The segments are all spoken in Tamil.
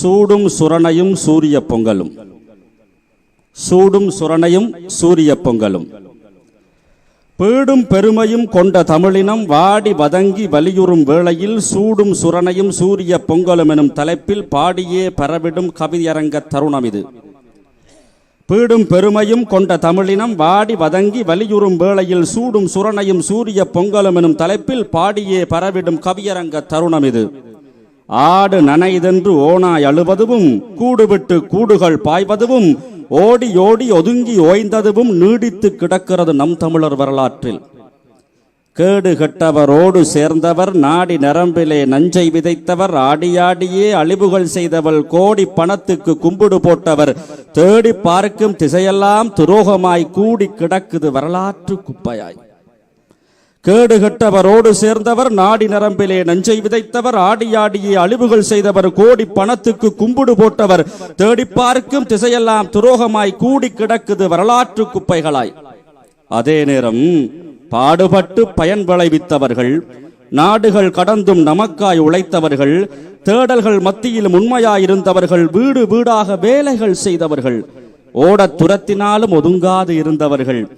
சூடும் சுரணையும் சூரிய பொங்கலும். சூடும் சுரணையும் சூரிய பொங்கலும். பீடும் பெருமையும் கொண்ட தமிழினம் வாடி வதங்கி வலியுறும் வேளையில் சூடும் சுரணையும் சூரிய பொங்கலும் எனும் தலைப்பில் பாடியே பரவிடும் கவியரங்க தருணம் இது. பீடும் பெருமையும் கொண்ட தமிழினம் வாடி வதங்கி வலியுறும் வேளையில் சூடும் சுரணையும் சூரிய பொங்கலும் எனும் தலைப்பில் பாடியே பரவிடும் கவியரங்க தருணம் இது. ஆடு நனைதென்று ஓனாய் அழுவதுவும் கூடுவிட்டு கூடுகள் பாய்வதுவும் ஓடி ஓடி ஒதுங்கி ஓய்ந்ததுவும் நீடித்து கிடக்கிறது நம் தமிழர் வரலாற்றில். கேடு கெட்டவரோடு சேர்ந்தவர் நாடி நரம்பிலே நஞ்சை விதைத்தவர் ஆடியாடியே அழிவுகள் செய்தவர் கோடி பணத்துக்கு கும்பிடு போட்டவர் தேடி பார்க்கும் திசையெல்லாம் துரோகமாய் கூடி கிடக்குது வரலாற்று குப்பையாய். கேடுகட்டவரோடு சேர்ந்தவர் நாடி நரம்பிலே நஞ்சை விதைத்தவர் ஆடியாடியே அழிவுகள் செய்தவர் கோடி பணத்துக்கு கும்பிடு போட்டவர். தேடி பார்க்கும் திசையெல்லாம் துரோகமாய் கூடி கிடக்குது வரலாற்று குப்பைகளாய். அதே நேரம் பாடுபட்டு பயன் விளைவித்தவர்கள் நாடுகள் கடந்தும் நமக்காய் உழைத்தவர்கள் தேடல்கள் மத்தியில் உண்மையாயிருந்தவர்கள் வீடு வீடாக வேலைகள் செய்தவர்கள் ஓடத் துரத்தினாலும் ஒதுங்காது இருந்தவர்கள்.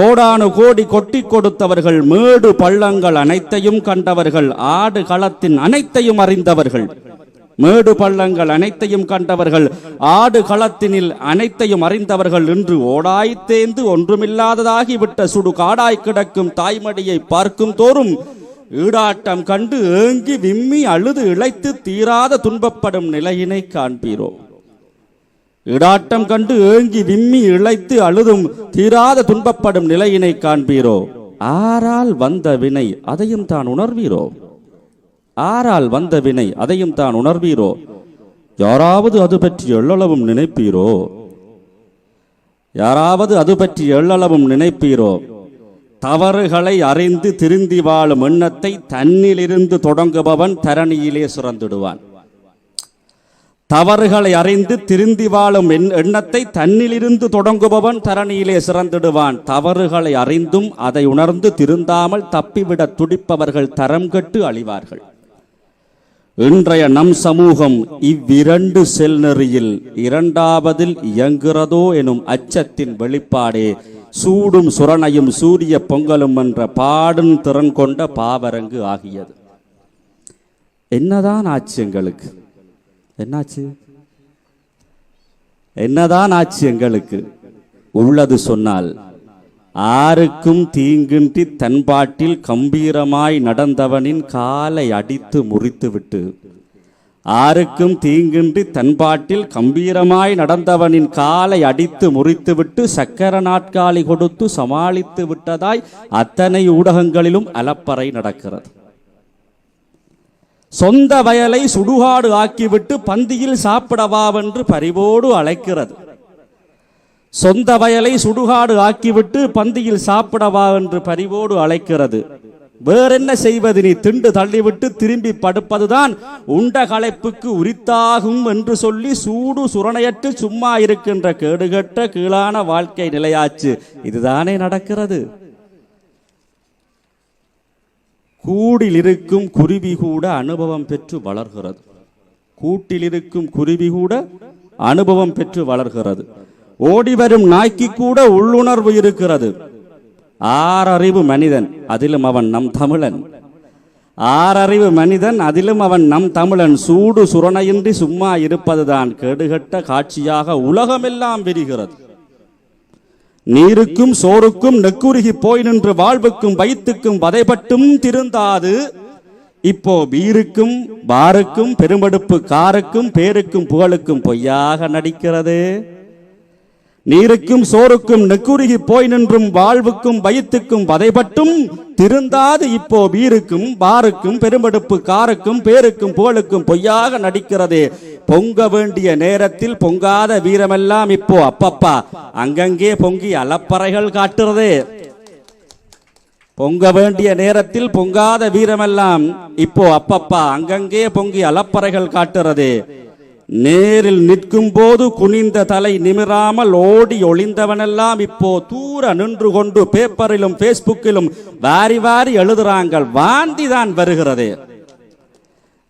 கோடானு கோடி கொட்டி கொடுத்தவர்கள் மேடு பள்ளங்கள் அனைத்தையும் கண்டவர்கள் ஆடு களத்தின் அனைத்தையும் அறிந்தவர்கள். மேடு பள்ளங்கள் அனைத்தையும் கண்டவர்கள் ஆடு களத்தினில் அனைத்தையும் அறிந்தவர்கள் இன்று ஓடாய் தேர்ந்து ஒன்றுமில்லாததாகிவிட்ட சுடு காடாய் கிடக்கும் தாய்மடியை பார்க்கும் தோறும் ஈடாட்டம் கண்டு ஏங்கி விம்மி அழுது இழைத்து தீராத துன்பப்படும் நிலையினை காண்பீரோ. இடாட்டம் கண்டு ஏங்கி விம்மி இழைத்து அழுதும் தீராத துன்பப்படும் நிலையினை காண்பீரோ? ஆரால் வந்த வினை அதையும் தான் உணர்வீரோ? ஆரால் வந்த வினை அதையும் தான் உணர்வீரோ? யாராவது அது பற்றி எள்ளளவும் நினைப்பீரோ? யாராவது அது பற்றி எள்ளளவும் நினைப்பீரோ? தவறுகளை அறிந்து திருந்தி வாழும் எண்ணத்தை தன்னிலிருந்து தொடங்குபவன் தரணியிலே சுரந்துடுவான். தவறுகளை அறிந்து திருந்தி வாழும் எண்ணத்தை தன்னிலிருந்து தொடங்குபவன் தரணியிலே சிறந்திடுவான். தவறுகளை அறிந்தும் அதை உணர்ந்து திருந்தாமல் தப்பிவிட துடிப்பவர்கள் தரம் கெட்டு அழிவார்கள். இன்றைய நம் சமூகம் இவ்விரண்டு செல்நெறியில் இரண்டாவதில் இயங்குகிறதோ எனும் அச்சத்தின் வெளிப்பாடே சூடும் சுரணையும் சூரிய பொங்கலும் என்ற பாடும் திறன் கொண்ட பாவரங்கு ஆகியது. என்னதான் ஆச்சு எங்களுக்கு? என்னாச்சு? என்னதான் ஆச்சு எங்களுக்கு? உள்ளது சொன்னால் ஆருக்கும் தீங்கின்றி தன்பாட்டில் கம்பீரமாய் நடந்தவனின் காலை அடித்து முறித்துவிட்டு ஆருக்கும் தீங்கின்றி தன்பாட்டில் கம்பீரமாய் நடந்தவனின் காலை அடித்து முறித்துவிட்டு சக்கர நாட்காலி கொடுத்து சமாளித்து விட்டதாய் அத்தனை ஊடகங்களிலும் அலப்பறை நடக்கிறது. சொந்த வயலை சுடுகாடு ஆக்கிவிட்டு பந்தியில் சாப்பிடவாவென்று பரிவோடு அழைக்கிறது. சொந்த வயலை சுடுகாடு ஆக்கிவிட்டு பந்தியில் சாப்பிடவா என்று பரிவோடு அழைக்கிறது. வேறென்ன செய்வது நீ திண்டு தள்ளிவிட்டு திரும்பி படுப்பதுதான் உண்ட களைப்புக்கு உரித்தாகும் என்று சொல்லி சூடு சுரணையற்று சும்மா இருக்கின்ற கேடுகட்ட கீழான வாழ்க்கை நிலையாச்சு. இதுதானே நடக்கிறது. கூடில் இருக்கும் குருவி கூட அனுபவம் பெற்று வளர்கிறது. கூட்டில் இருக்கும் குருவி கூட அனுபவம் பெற்று வளர்கிறது. ஓடி வரும் நாய்க்கு கூட உள்ளுணர்வு இருக்கிறது. ஆறறிவு மனிதன் அதிலும் அவன் நம் தமிழன். ஆறறிவு மனிதன் அதிலும் அவன் நம் தமிழன். சூடு சுரணையின்றி சும்மா இருப்பதுதான். கேடுகட்ட காட்சியாக உலகமெல்லாம் விரிகிறது. நீருக்கும் சோறுக்கும் நெக்குருகி போய் நின்று வாழ்வுக்கும் வயிற்றுக்கும் வதைப்பட்டும் திருந்தாது. இப்போ வீருக்கும் பாருக்கும் பெருமடுப்பு காருக்கும் பேருக்கும் புகழுக்கும் பொய்யாக நடிக்கிறது. நீருக்கும் சோறுக்கும் நெக்குருகி போய் நின்றும் வாழ்வுக்கும் வயிற்றுக்கும் வதைப்பட்டும் திருந்தாது இப்போ வீருக்கும் பாருக்கும் பெருமெடுப்பு காருக்கும் பேருக்கும் புகழுக்கும் பொய்யாக நடிக்கிறது. பொங்க வேண்டிய நேரத்தில் பொங்காத வீரமெல்லாம் இப்போ அப்பப்பா. அங்கங்கே பொங்கி அலப்பறைகள் காட்டுறது. பொங்க வேண்டிய நேரத்தில் பொங்காத வீரமெல்லாம் இப்போ அப்பப்பா. அங்கங்கே பொங்கி அலப்பறைகள் காட்டுறது. நேரில் நிற்கும் போது குனிந்த தலை நிமிராமல் ஓடி ஒளிந்தவனெல்லாம் இப்போ தூர நின்று கொண்டு பேப்பரிலும் பேஸ்புக்கிலும் வாரி வாரி எழுதுறாங்கள். வாந்தி தான் வருகிறது.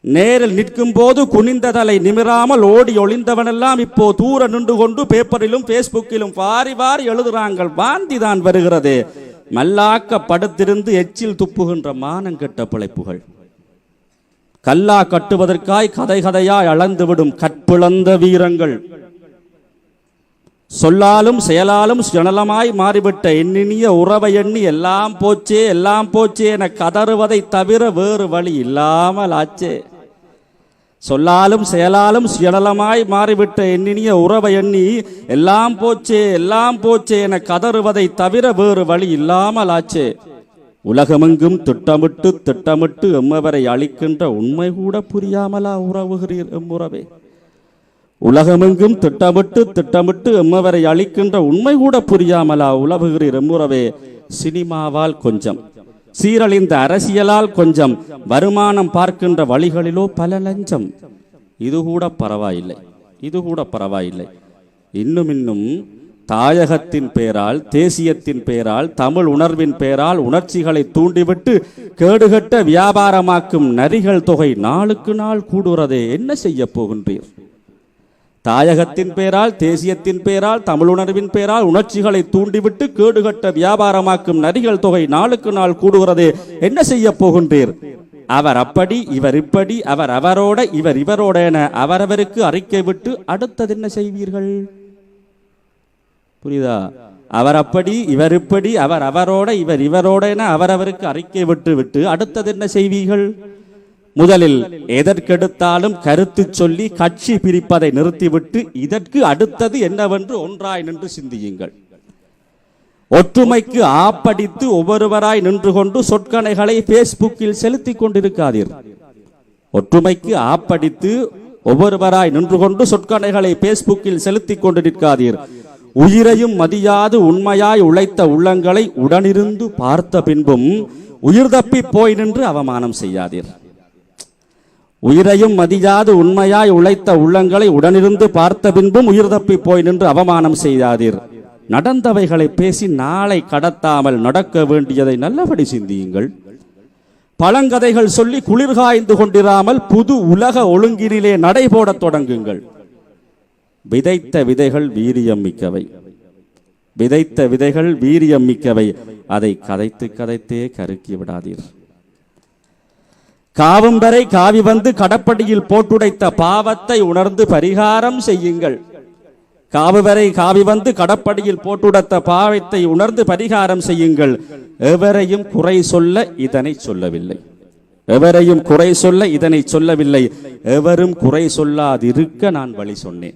நேரில் நிற்கும் போது குனிந்த தலை நிமிராமல் ஓடி ஒளிந்தவனெல்லாம் இப்போ தூர நின்று கொண்டு பேப்பரிலும் பேஸ்புக்கிலும் வாரி வாரி எழுதுறாங்கள். வாந்தி தான் வருகிறது. மல்லாக்க படுத்திருந்து எச்சில் துப்புகின்ற மானங்கெட்ட பிழைப்புகள். கல்லா கட்டுவதற்காய் கதை கதையாய் அளந்துவிடும் கற்பிழந்த வீரங்கள். சொல்லாலும் செயலாலும் சுயநலமாய் மாறிவிட்ட எண்ணினிய உறவை எண்ணி எல்லாம் போச்சே எல்லாம் போச்சே என கதறுவதை தவிர வேறு வழி இல்லாமல் ஆச்சே. சொல்லாலும் செயலாலும் சுயநலமாய் மாறிவிட்ட எண்ணினிய உறவை எண்ணி எல்லாம் போச்சே எல்லாம் போச்சே என கதறுவதை தவிர வேறு வழி இல்லாமல் ஆச்சே. உலகமெங்கும் திட்டமிட்டு திட்டமிட்டு எம்மவரை அளிக்கின்ற உண்மை கூட புரியாமலா உறவுகிறீர் எம்முறவே. உலகமெங்கும் திட்டமிட்டு திட்டமிட்டு எம்மவரை அளிக்கின்ற உண்மை கூட புரியாமலா உலவுகிறீர் எம்முறவே. சினிமாவால் கொஞ்சம் சீரழிந்த அரசியலால் கொஞ்சம் வருமானம் பார்க்கின்ற வழிகளிலோ பல லஞ்சம். இது கூட பரவாயில்லை இது கூட பரவாயில்லை. இன்னும் இன்னும் தாயகத்தின் பெயரால் தேசியத்தின் பெயரால் தமிழ் உணர்வின் பெயரால் உணர்ச்சிகளை தூண்டிவிட்டு கேடுகட்ட வியாபாரமாக்கும் நரிகள் தொகை நாளுக்கு நாள் கூடுறதே என்ன செய்ய போகின்றீர்? தாயகத்தின் பெயரால் தேசியத்தின் பெயரால் தமிழுணர்வின் பெயரால் உணர்ச்சிகளை தூண்டிவிட்டு கேடுகட்ட வியாபாரமாக்கும் நரிகள் தொகை நாளுக்கு நாள் கூடுகிறதே என்ன செய்ய போகின்றீர்? அவர் அப்படி இவர் இப்படி அவர் அவரோட இவர் இவரோட என அவரவருக்கு அறிக்கை விட்டு அடுத்தது என்ன செய்வீர்கள்? புரியுதா? அவர் அப்படி இவர் இப்படி அவர் அவரோட இவர் இவரோட என அவரவருக்கு அறிக்கை விட்டு விட்டு அடுத்தது என்ன செய்வீர்கள்? முதலில் எதற்கெடுத்தாலும் கருத்து சொல்லி கட்சி பிரிப்பதை நிறுத்திவிட்டு இதற்கு அடுத்தது என்னவென்று ஒன்றாய் நின்று சிந்தியுங்கள். ஒற்றுமைக்கு ஆப்படித்து ஒவ்வொருவராய் நின்று கொண்டு சொற்கணைகளை பேஸ்புக்கில் செலுத்திக் கொண்டிருக்காதீர். ஒற்றுமைக்கு ஆப்படித்து ஒவ்வொருவராய் நின்று கொண்டு சொற்கணைகளை பேஸ்புக்கில் செலுத்திக் கொண்டிருக்காதீர் உயிரையும் மதியாது உண்மையாய் உழைத்த உள்ளங்களை உடனிருந்து பார்த்த பின்பும் உயிர் தப்பி போய் நின்று அவமானம் செய்யாதீர். உயிரையும் மதியாது உண்மையாய் உழைத்த உள்ளங்களை உடனிருந்து பார்த்த பின்பும் உயிர் தப்பி போய் நின்று அவமானம் செய்யாதீர். நடந்தவைகளை பேசி நாளை கடத்தாமல் நடக்க வேண்டியதை நல்லபடி சிந்தியுங்கள். பழங்கதைகள் சொல்லி குளிர்காய்ந்து கொண்டிராமல் புது உலக ஒழுங்கினிலே நடைபோடத் தொடங்குங்கள். விதைத்த விதைகள் வீரியம் மிக்கவை. விதைத்த விதைகள் வீரியம் மிக்கவை. அதை கதைத்து கதைத்தே கருக்கி விடாதீர். காவும் வரை காவி வந்து கடப்படியில் போட்டுடைத்த பாவத்தை உணர்ந்து பரிகாரம் செய்யுங்கள். காவு வரை காவி வந்து கடப்படியில் போட்டுடைத்த பாவத்தை உணர்ந்து பரிகாரம் செய்யுங்கள். எவரையும் குறை சொல்ல இதனை சொல்லவில்லை. எவரையும் குறை சொல்ல இதனை சொல்லவில்லை. எவரும் குறை சொல்லாதிருக்க நான் வழி சொன்னேன்.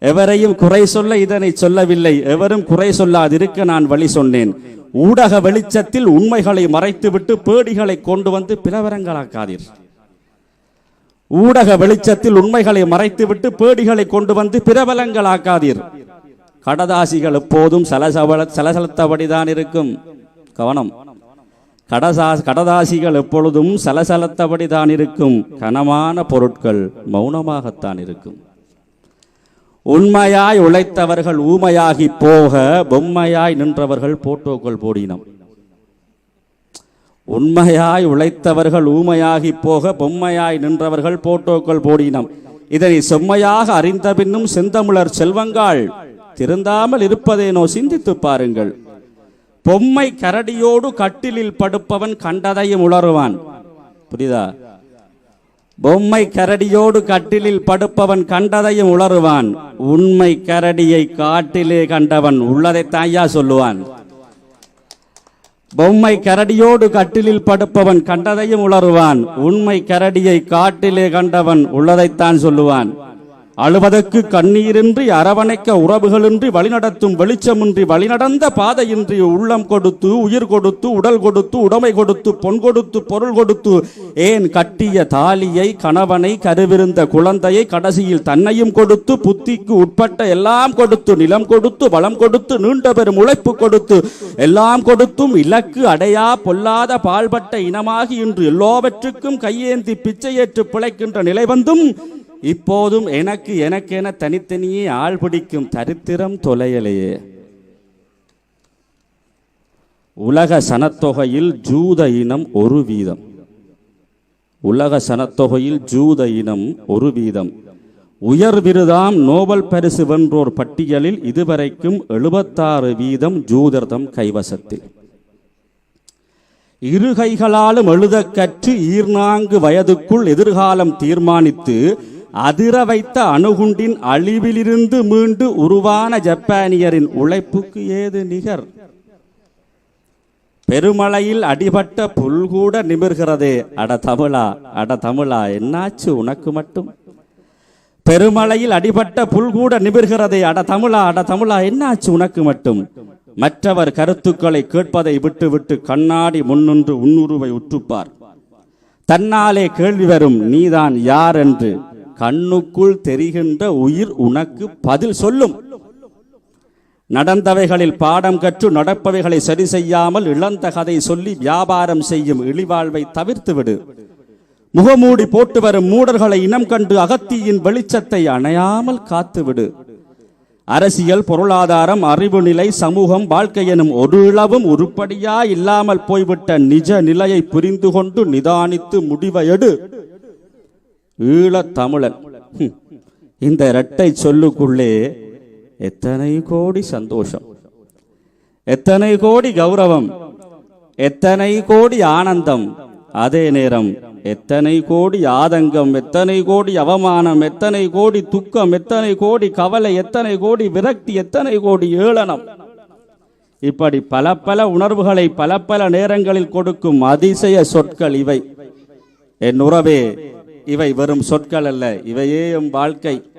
எவரையும் குறை சொல்ல இதனை சொல்லவில்லை. எவரும் குறை சொல்லாதிருக்க நான் வழி சொன்னேன். ஊடக வெளிச்சத்தில் உண்மைகளை மறைத்துவிட்டு பேடிகளை கொண்டு வந்து பிளவரங்களாக்காதீர். ஊடக வெளிச்சத்தில் உண்மைகளை மறைத்துவிட்டு பேடிகளை கொண்டு வந்து பிரபலங்களாக்காதீர். கடதாசிகள் எப்போதும் சலசவள சலசலத்தபடிதான் இருக்கும். கவனம். கடசா கடதாசிகள் எப்பொழுதும் சலசலத்தபடிதான் இருக்கும். கனமான பொருட்கள் மௌனமாகத்தான் இருக்கும். உண்மையாய் உழைத்தவர்கள் ஊமையாகி போக பொம்மையாய் நின்றவர்கள் போட்டோக்கள் போடினம். உண்மையாய் உழைத்தவர்கள் ஊமையாகி போக பொம்மையாய் நின்றவர்கள் போட்டோக்கள் போடினம். இதனை செம்மையாக அறிந்த பின்னும் செந்தமிழர் செல்வங்காள் திருந்தாமல் இருப்பதேனோ சிந்தித்து பாருங்கள். பொம்மை கரடியோடு கட்டிலில் படுப்பவன் கண்டதையும் உளருவான் புரியுதா? பொம்மை கரடியோடு கட்டிலில் படுப்பவன் கண்டதையும் உளறுவான். உண்மை கரடியை காட்டிலே கண்டவன் உள்ளதை தாயா சொல்லுவான். பொம்மை கரடியோடு கட்டிலில் படுப்பவன் கண்டதையும் உளறுவான். உண்மை கரடியை காட்டிலே கண்டவன் உள்ளதைத்தான் சொல்லுவான். அழுவதற்கு கண்ணீரின்றி அரவணைக்க உறவுகளின்றி வழிநடத்தும் வெளிச்சமின்றி வழிநடந்த பாதையின்றி உள்ளம் கொடுத்து உயிர் கொடுத்து உடல் கொடுத்து உடைமை கொடுத்து பொன் கொடுத்து பொருள் கொடுத்து ஏன் கட்டிய தாலியை கணவனை கருவிருந்த குழந்தையை கடைசியில் தன்னையும் கொடுத்து புத்திக்கு உட்பட்ட எல்லாம் கொடுத்து நிலம் கொடுத்து வளம் கொடுத்து நீண்ட பெரும் உழைப்பு கொடுத்து எல்லாம் கொடுத்தும் இலக்கு அடையா பொல்லாத பால்பட்ட இனமாகி இன்று எல்லோவற்றுக்கும் கையேந்தி பிச்சையேற்று பிழைக்கின்ற நிலை வந்தும் இப்போதும் எனக்கு எனக்கென தனித்தனியே ஆள் பிடிக்கும் தரித்திரம் தொலையலையே. உலக சனத்தொகையில் ஜூத இனம் ஒரு வீதம். உலக சனத்தொகையில் ஜூத இனம் ஒரு வீதம். உயர் விருதாம் நோபல் பரிசு வென்றோர் பட்டியலில் இதுவரைக்கும் எழுபத்தாறு வீதம் ஜூதர்தம் கைவசத்தில். இருகைகளாலும் எழுத கற்று ஈர்நான்கு வயதுக்குள் எதிர்காலம் தீர்மானித்து அதிர வைத்த அணுகுண்டின் அழிவிலிருந்து மீண்டு உருவான ஜப்பானியரின் உழைப்புக்கு ஏது நிகர்? பெருமழையில் அடிபட்ட புல் கூட நிமிர்கிறதே. அட தமிழா அட தமிழா என்னாச்சு உனக்கு மட்டும்? பெருமழையில் அடிபட்ட புல் கூட நிமிர்கிறதே. அட தமிழா அட தமிழா என்னாச்சு உனக்கு மட்டும்? மற்றவர் கருத்துக்களை கேட்பதை விட்டுவிட்டு கண்ணாடி முன்னின்று உன்னுருவை உற்றுப்பார். தன்னாலே கேள்வி வரும் நீதான் யார்? என்று கண்ணுக்குள் தெரிகின்ற உயிர் உனக்கு பதில் சொல்லும். நடந்தவைகளில் பாடம் கற்று நடப்பவைகளை சரி செய்யாமல் இழந்த கதை சொல்லி வியாபாரம் செய்யும் இழிவாழ்வை தவிர்த்துவிடு. முகமூடி போட்டு வரும் மூடர்களை இனம் கண்டு அகத்தியின் வெளிச்சத்தை அணையாமல் காத்துவிடு. அரசியல் பொருளாதாரம் அறிவு நிலை சமூகம் வாழ்க்கை எனும் ஒரு இளவும் உருப்படியா இல்லாமல் போய்விட்ட நிஜ நிலையை புரிந்து கொண்டு நிதானித்து முடிவை எடு. ஈழத்தமிழன். இந்த இரட்டை சொல்லுக்குள்ளே எத்தனை கோடி சந்தோஷம். எத்தனை கோடி கௌரவம். எத்தனை கோடி ஆனந்தம். அதே நேரம் எத்தனை கோடி ஆதங்கம். எத்தனை கோடி அவமானம். எத்தனை கோடி துக்கம். எத்தனை கோடி கவலை. எத்தனை கோடி விரக்தி. எத்தனை கோடி ஏளனம். இப்படி பல பல உணர்வுகளை பல பல நேரங்களில் கொடுக்கும் அதிசய சொற்கள் இவை. என் உறவே இவை வெறும் சொற்கள் அல்ல இவையே எம் வாழ்க்கை.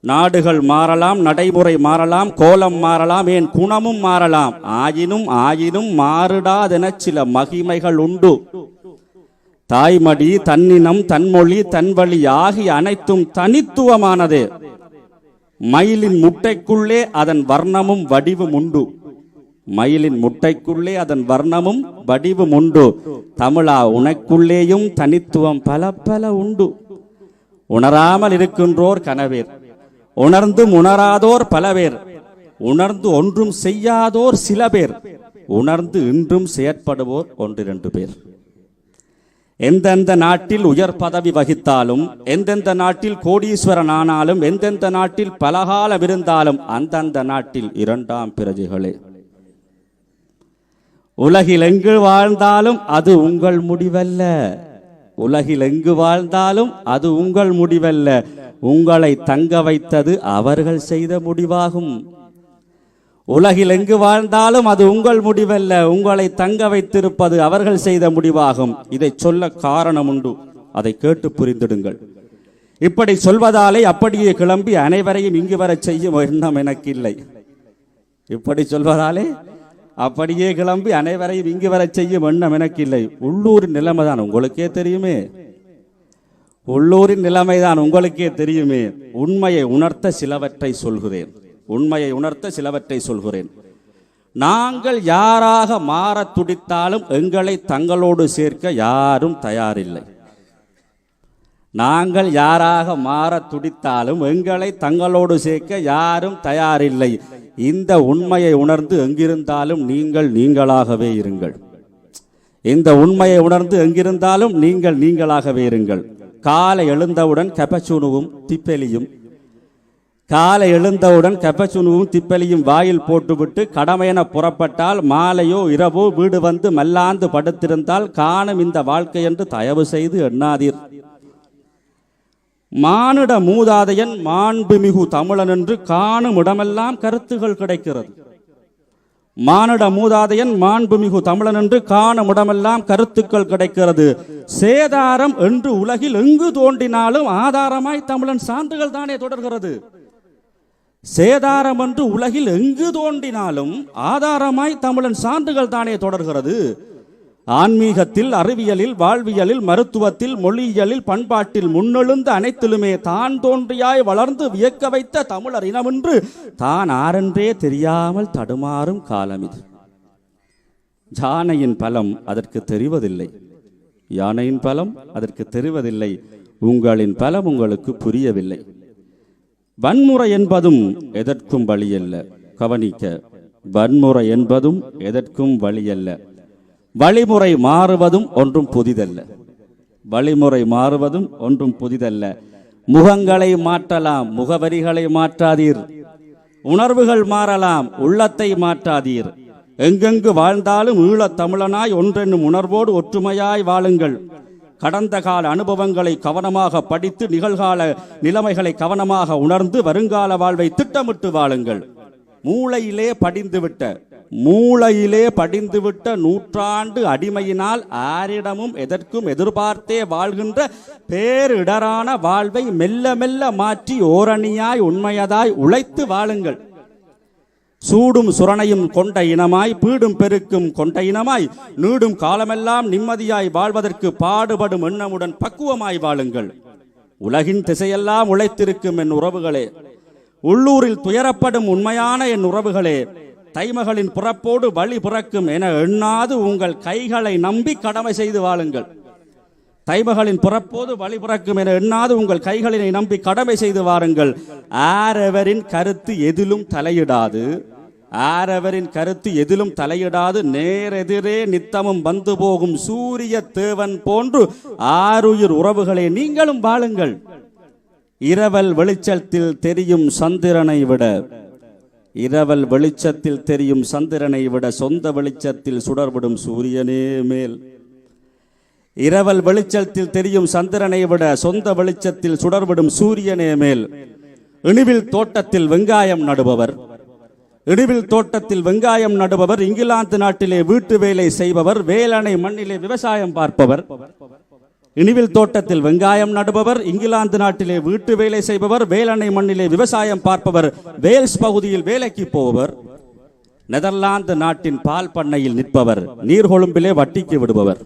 நாடுகள் மாறலாம் நடைமுறை மாறலாம் கோலம் மாறலாம் ஏன் குணமும் மாறலாம். ஆயினும் ஆயினும் மாறுடாதென சில மகிமைகள் உண்டு. தாய்மடி தன்னினம் தன்மொழி தன்வழி ஆகிய அனைத்தும் தனித்துவமானது. மயிலின் முட்டைக்குள்ளே அதன் வர்ணமும் வடிவும் உண்டு. மயிலின் முட்டைக்குள்ளே அதன் வர்ணமும் வடிவும் உண்டு. தமிழா உனக்குள்ளேயும் தனித்துவம் பல பல உண்டு. உணராமல் இருக்கின்றோர் கனவேர் உணர்ந்தும் உணராதோர் பல பேர் உணர்ந்து ஒன்றும் செய்யாதோர் சில பேர் உணர்ந்து இன்றும் செயற்படுவோர் ஒன்றிரண்டு பேர். எந்தெந்த நாட்டில் உயர் பதவி வகித்தாலும் எந்தெந்த நாட்டில் கோடீஸ்வரன் ஆனாலும் எந்தெந்த நாட்டில் பலகாலம் இருந்தாலும் அந்தந்த நாட்டில் இரண்டாம் பிரஜைகளே. உலகில் எங்கு வாழ்ந்தாலும் அது உங்கள் முடிவல்ல. உலகில் எங்கு வாழ்ந்தாலும் அது உங்கள் முடிவல்ல. உங்களை தங்க வைத்தது அவர்கள் செய்த முடிவாகும். உலகில் எங்கு வாழ்ந்தாலும் அது உங்கள் முடிவல்ல. உங்களை தங்க வைத்திருப்பது அவர்கள் செய்த முடிவாகும். இதை சொல்ல காரணம் உண்டு. அதை கேட்டு புரிந்திடுங்கள். இப்படி சொல்வதாலே அப்படியே கிளம்பி அனைவரையும் இங்கு வரச் செய்யும் எண்ணம் எனக்கு இல்லை இப்படி சொல்வதாலே அப்படியே கிளம்பி அனைவரையும் இங்கு வரச் செய்யும் எண்ணம் எனக்கு இல்லை உள்ளூரின் நிலைமை தான் உங்களுக்கே தெரியுமே. உள்ளூரின் நிலைமைதான் உங்களுக்கே தெரியுமே. உண்மையை உணர்த்த சிலவற்றை சொல்கிறேன். உண்மையை உணர்த்த சிலவற்றை சொல்கிறேன். நாங்கள் யாராக மாறத் துடித்தாலும் எங்களை தங்களோடு சேர்க்க யாரும் தயாரில்லை. நாங்கள் யாராக மாறத் துடித்தாலும் எங்களை தங்களோடு சேர்க்க யாரும் தயாரில்லை. இந்த உண்மையை உணர்ந்து எங்கிருந்தாலும் நீங்கள் நீங்களாகவே இருங்கள். இந்த உண்மையை உணர்ந்து எங்கிருந்தாலும் நீங்கள் நீங்களாகவே இருங்கள். காலை எழுந்தவுடன் கெபச்சுனுவும் திப்பெலியும் காலை எழுந்தவுடன் கெபச்சுனுவும் திப்பெலியும் வாயில் போட்டுவிட்டு கடமையென புறப்பட்டால் மாலையோ இரவோ வீடு வந்து மல்லாந்து படுத்திருந்தால் காணும் இந்த வாழ்க்கை என்று தயவு செய்து எண்ணாதீர். மானிட மூதாதையன் மாண்புமிகு தமிழன் என்று காணும் இடமெல்லாம் கருத்துகள் கிடைக்கிறது. மானிட மூதாதையன் மாண்புமிகு தமிழன் என்று காணும் இடமெல்லாம் கருத்துக்கள் கிடைக்கிறது. சேதாரம் என்று உலகில் எங்கு தோன்றினாலும் ஆதாரமாய் தமிழன் சான்றுகள் தானே தொடர்கிறது. சேதாரம் என்று உலகில் எங்கு தோன்றினாலும் ஆதாரமாய் தமிழன் சான்றுகள் தானே தொடர்கிறது. ஆன்மீகத்தில் அறிவியலில் வாழ்வியலில் மருத்துவத்தில் மொழியியலில் பண்பாட்டில் முன்னெழுந்த அனைத்திலுமே தான் தோன்றியாய் வளர்ந்து வியக்க வைத்த தமிழர் இனமென்று தான் ஆரென்றே தெரியாமல் தடுமாறும் காலம் இது. யானையின் பலம் அதற்கு தெரிவதில்லை. யானையின் பலம் அதற்கு தெரிவதில்லை. உங்களின் பலம் உங்களுக்கு புரியவில்லை. வன்முறை என்பதும் எதற்கும் வழியல்ல. கவனிக்க வன்முறை என்பதும் எதற்கும் வழியல்ல. வழிமுறை மாறுவதும் ஒன்றும் புதிதல்ல. வழிமுறை மாறுவதும் ஒன்றும் புதிதல்ல. முகங்களை மாற்றலாம் முகவரிகளை மாற்றாதீர். உணர்வுகள் மாறலாம் உள்ளத்தை மாற்றாதீர். எங்கெங்கு வாழ்ந்தாலும் ஈழத் தமிழனாய் ஒன்றென்னும் உணர்வோடு ஒற்றுமையாய் வாழுங்கள். கடந்த கால அனுபவங்களை கவனமாக படித்து நிகழ்கால நிலைமைகளை கவனமாக உணர்ந்து வருங்கால வாழ்வை திட்டமிட்டு வாழுங்கள். மூளையிலே படிந்துவிட்ட மூளையிலே படிந்துவிட்ட நூற்றாண்டு அடிமையினால் ஆரிடமும் எதற்கும் எதிர்பார்த்தே வாழ்கின்ற பேரிடரான வாழ்வை மெல்ல மெல்ல மாற்றி ஓரணியாய் உண்மையதாய் உழைத்து வாழுங்கள். சூடும் சுரணையும் கொண்ட இனமாய் பீடும் பெருக்கும் கொண்ட இனமாய் நீடும் காலமெல்லாம் நிம்மதியாய் வாழ்வதற்கு பாடுபடும் எண்ணமுடன் பக்குவமாய் வாழுங்கள். உலகின் திசையெல்லாம் உழைத்திருக்கும் என் உறவுகளே உள்ளூரில் துயரப்படும் உண்மையான என் உறவுகளே தைமகளின் புறப்போடு வழி பிறக்கும் என எண்ணாது உங்கள் கைகளை நம்பி கடமை செய்து வாழுங்கள். தைமகளின் புறப்போது வழி பிறக்கும் என எண்ணாது உங்கள் கைகளினை நம்பி கடமை செய்து வாருங்கள். ஆரவரின் கருத்து எதிலும் தலையிடாது. ஆரவரின் கருத்து எதிலும் தலையிடாது. நேரெதிரே நித்தமும் வந்து போகும் சூரிய தேவன் போன்று ஆருயிர் உறவுகளை நீங்களும் வாழுங்கள். இரவல் வெளிச்சத்தில் தெரியும் சந்திரனை விட இரவல் வெளிச்சத்தில் தெரியும் சந்திரனை விட சொந்த வெளிச்சத்தில் சுடர்படும் சூரியனே மேல். இரவல் வெளிச்சத்தில் தெரியும் சந்திரனை விட சொந்த வெளிச்சத்தில் சுடர்படும் சூரியனே மேல். இனிவில் தோட்டத்தில் வெங்காயம் நடுபவர். இடிவில் தோட்டத்தில் வெங்காயம் நடுபவர். இங்கிலாந்து நாட்டிலே வீட்டு வேலை செய்பவர். வேலணை மண்ணிலே விவசாயம் பார்ப்பவர். இனிவில் தோட்டத்தில் வெங்காயம் நடுபவர் இங்கிலாந்து நாட்டிலே வீட்டு வேலை செய்பவர் வேலண்ணை மண்ணிலே விவசாயம் பார்ப்பவர் வேல்ஸ் பகுதியில் வேலைக்கு போபவர் நெதர்லாந்து நாட்டின் பால் பண்ணையில் நிற்பவர் நீர்கொழும்பிலே வட்டிக்கு விடுபவர்.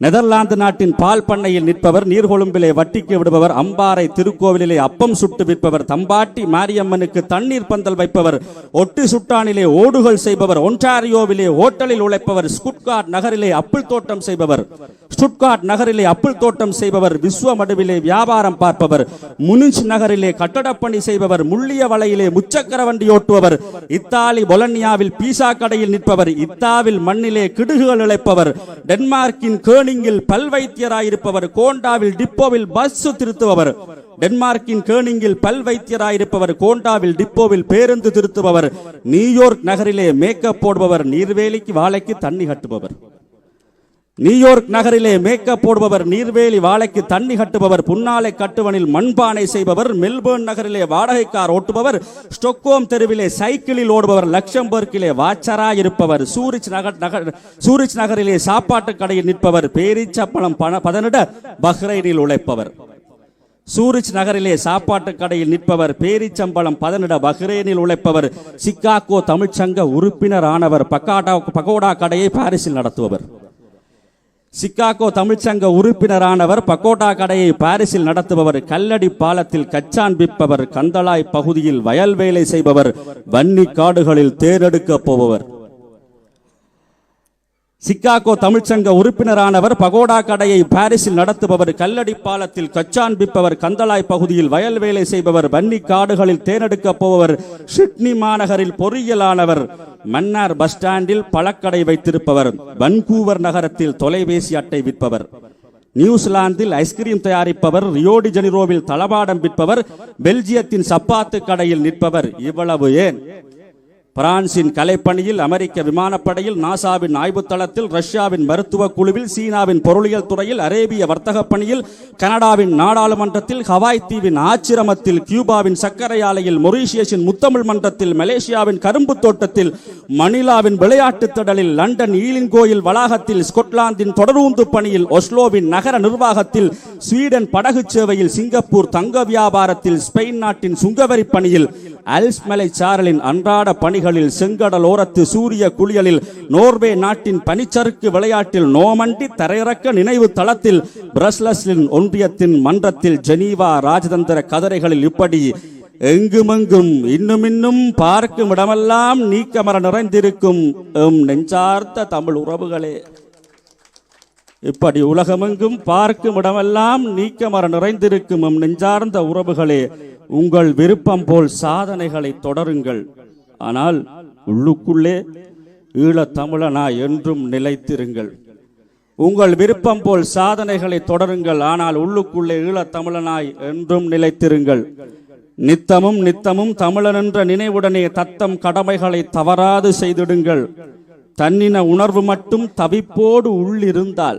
நெதர்லாந்து நாட்டின் பால் பண்ணையில் நிற்பவர் நீர்கொழும்பிலே வட்டிக்கு விடுபவர் அம்பாறை திருக்கோவிலிலே அப்பம் சுட்டு விற்பவர் தம்பாட்டி மாரியம்மனுக்கு தண்ணீர் பந்தல் வைப்பவர் ஒட்டி சுட்டானிலே ஓடுகள் செய்பவர் ஒன்டாரியோவிலே ஓட்டலில் உழைப்பவர் ஸ்குட்காட் நகரிலே அப்பிள் தோட்டம் செய்பவர் ஸ்டுட்காட் நகரிலே அப்பிள் தோட்டம் செய்பவர் விஸ்வமடுவிலே வியாபாரம் பார்ப்பவர் முனிஞ்ச் நகரிலே கட்டடப்பணி செய்பவர் முள்ளிய வலையிலே முச்சக்கர வண்டி ஓட்டுபவர் இத்தாலி பொலன்யாவில் பீசா கடையில் நிற்பவர் இத்தாவில் மண்ணிலே கிடுகுகள் இழைப்பவர் டென்மார்க்கின் கேர்னிங்கில் பல் வைத்தியராயிருப்பவர் கோண்டாவில் டிப்போவில் பஸ் திருத்துபவர். டென்மார்க்கின் கேர்னிங்கில் பல் வைத்தியராயிருப்பவர் கோண்டாவில் டிப்போவில் பேருந்து திருத்துபவர். நியூயார்க் நகரிலே மேக்கப் போடுபவர் நீர்வேலிக்கு வாழைக்கு தண்ணி கட்டுபவர். நியூயார்க் நகரிலே மேக்கப் போடுபவர் நீர்வேலி வாழைக்கு தண்ணி கட்டுபவர் புன்னாலை கட்டுவனில் மண்பானை செய்பவர் மெல்பேர்ன் நகரிலே வாடகை கார் ஓட்டுபவர் ஸ்டொக்கோம் தெருவிலே சைக்கிளில் ஓடுபவர் லக்ஷம்பர்க்கிலே வாச்சராய் இருப்பவர் சூரிச் நகர் நகர் சூரிச் நகரிலே சாப்பாட்டு கடையில் நிற்பவர் பேரீச்சப்பழம் பண பதனிட பஹ்ரைனில் உழைப்பவர். சூரிச் நகரிலே சாப்பாட்டு கடையில் நிற்பவர் பேரிச்சம்பளம் பதனிட பஹ்ரைனில் உழைப்பவர் சிக்காகோ தமிழ்ச்சங்க உறுப்பினர் ஆனவர் பக்காடா பகோடா கடையை பாரிஸில் நடத்துபவர். சிக்காகோ தமிழ்ச்சங்க உறுப்பினரானவர் பக்கோட்டா கடையை பாரிஸில் நடத்துபவர் கல்லடி பாலத்தில் கச்சான் விற்பவர் கந்தளாய் பகுதியில் வயல் வேலை செய்பவர் வன்னி காடுகளில் தேரெடுக்கப் போபவர். சிக்காகோ தமிழ்ச்சங்க உறுப்பினரானவர் பகோடா கடையை பாரிஸில் நடத்துபவர் கல்லடி பாலத்தில் கச்சான் விற்பவர் கந்தளாய் பகுதியில் வயல் வேலை செய்பவர் வன்னி காடுகளில் தேனெடுக்கப் போபவர் ஷிட்னி மாநகரில் பொறியியலானவர் மன்னார் பஸ் ஸ்டாண்டில் பழக்கடை வைத்திருப்பவர் வன்கூவர் நகரத்தில் தொலைபேசி அட்டை விற்பவர். நியூசிலாந்தில் ஐஸ்கிரீம் தயாரிப்பவர் ரியோடி ஜெனிரோவில் தளபாடம் விற்பவர் பெல்ஜியத்தின் சப்பாத்து கடையில் நிற்பவர். இவ்வளவு ஏன்? பிரான்சின் கலைப்பணியில் அமெரிக்க விமானப்படையில் நாசாவின் ஆய்வுத்தளத்தில் ரஷ்யாவின் மருத்துவ குழுவில் சீனாவின் பொருளியல் துறையில் அரேபிய வர்த்தக பணியில் கனடாவின் நாடாளுமன்றத்தில் ஹவாய் தீவின் ஆச்சிரமத்தில் கியூபாவின் சர்க்கரை ஆலையில் மொரீஷியஸின் முத்தமிழ் மன்றத்தில் மலேசியாவின் கரும்பு தோட்டத்தில் மணிலாவின் விளையாட்டுத் திடலில் லண்டன் ஈலின் கோயில் வளாகத்தில் ஸ்கொட்லாந்தின் தொடரூந்து பணியில் ஒஸ்லோவின் நகர நிர்வாகத்தில் ஸ்வீடன் படகு சேவையில் சிங்கப்பூர் தங்க வியாபாரத்தில் ஸ்பெயின் நாட்டின் சுங்கவரி பணியில் அல்ஸ்மலை சாரலின் அன்றாட பணிகளில் செங்கடல் ஓரத்து சூரிய குளியலில் நோர்வே நாட்டின் பனிச்சறுக்கு விளையாட்டில் நோமண்டி தரையிறக்க நினைவு தளத்தில் பிரஸ்லஸின் ஒன்றியத்தின் மன்றத்தில் ஜெனீவா ராஜதந்திர கதரைகளில் இப்படி எங்குமெங்கும் இன்னும் இன்னும் பார்க்கும் இடமெல்லாம் நீக்கமர நிறைந்திருக்கும் எம் நெஞ்சார்த்த தமிழ் உறவுகளே. இப்படி உலகமெங்கும் பார்க்கும் இடமெல்லாம் நீக்கமர நிறைந்திருக்கும் எம் நெஞ்சார்ந்த உறவுகளே. உங்கள் விருப்பம் போல் சாதனைகளை தொடருங்கள். ஆனால் உள்ளுக்குள்ளே ஈழத்தமிழனா என்றும் நிலைத்திருங்கள். உங்கள் விருப்பம் போல் சாதனைகளை தொடருங்கள். ஆனால் உள்ளுக்குள்ளே ஈழத்தமிழனாய் என்றும் நிலைத்திருங்கள். நித்தமும் நித்தமும் தமிழன் என்ற நினைவுடனே தத்தம் கடமைகளை தவறாது செய்திடுங்கள். தன்னின உணர்வு மட்டும் தவிப்போடு உள்ளிருந்தால்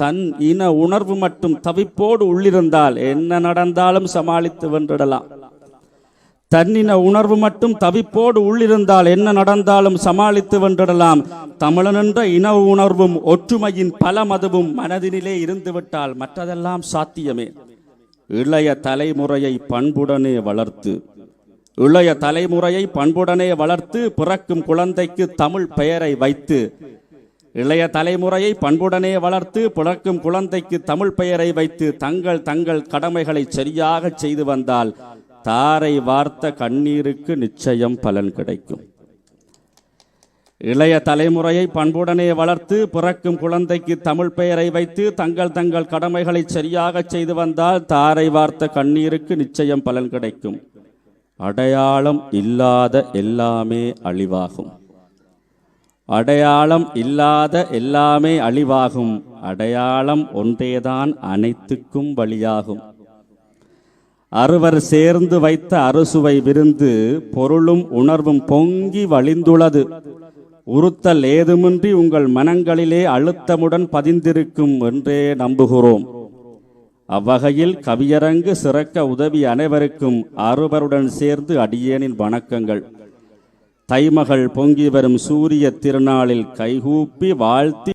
தன் இன உணர்வு மட்டும் தவிப்போடு உள்ளிருந்தால் என்ன நடந்தாலும் சமாளித்து வென்றிடலாம். தன்னின உணர்வு மட்டும் தவிப்போடு உள்ளிருந்தால் என்ன நடந்தாலும் சமாளித்து வென்றிடலாம். தமிழன் என்ற இன உணர்வும் ஒற்றுமையின் பல மதுவும் மனதினிலே இருந்துவிட்டால் மற்றதெல்லாம் சாத்தியமே. இளைய தலைமுறையை பண்புடனே வளர்த்து இளைய தலைமுறையை பண்புடனே வளர்த்து பிறக்கும் குழந்தைக்கு தமிழ் பெயரை வைத்து இளைய தலைமுறையை பண்புடனே வளர்த்து பிறக்கும் குழந்தைக்கு தமிழ் பெயரை வைத்து தங்கள் தங்கள் கடமைகளை சரியாக செய்து வந்தால் தாரை வார்த்த கண்ணீருக்கு நிச்சயம் பலன் கிடைக்கும். இளைய தலைமுறையை பண்புடனே வளர்த்து பிறக்கும் குழந்தைக்கு தமிழ் பெயரை வைத்து தங்கள் தங்கள் கடமைகளை சரியாக செய்து வந்தால் தாரை வார்த்த கண்ணீருக்கு நிச்சயம் பலன் கிடைக்கும். அடையாளம் இல்லாத எல்லாமே அழிவாகும். அடையாளம் இல்லாத எல்லாமே அழிவாகும். அடையாளம் ஒன்றேதான் அனைத்துக்கும் வழியாகும். அறுவர் சேர்ந்து வைத்த அறுசுவை விருந்து பொருளும் உணர்வும் பொங்கி வழிந்துள்ளது உறுத்தல் ஏதுமின்றி உங்கள் மனங்களிலே அழுத்தமுடன் பதிந்திருக்கும் என்றே நம்புகிறோம். அவ்வகையில் கவியரங்கு சிறக்க உதவி அனைவருக்கும் அறுவருடன் சேர்ந்து அடியேனின் வணக்கங்கள். தைமகள் பொங்கி வரும் சூரிய திருநாளில் கைகூப்பி வாழ்த்தி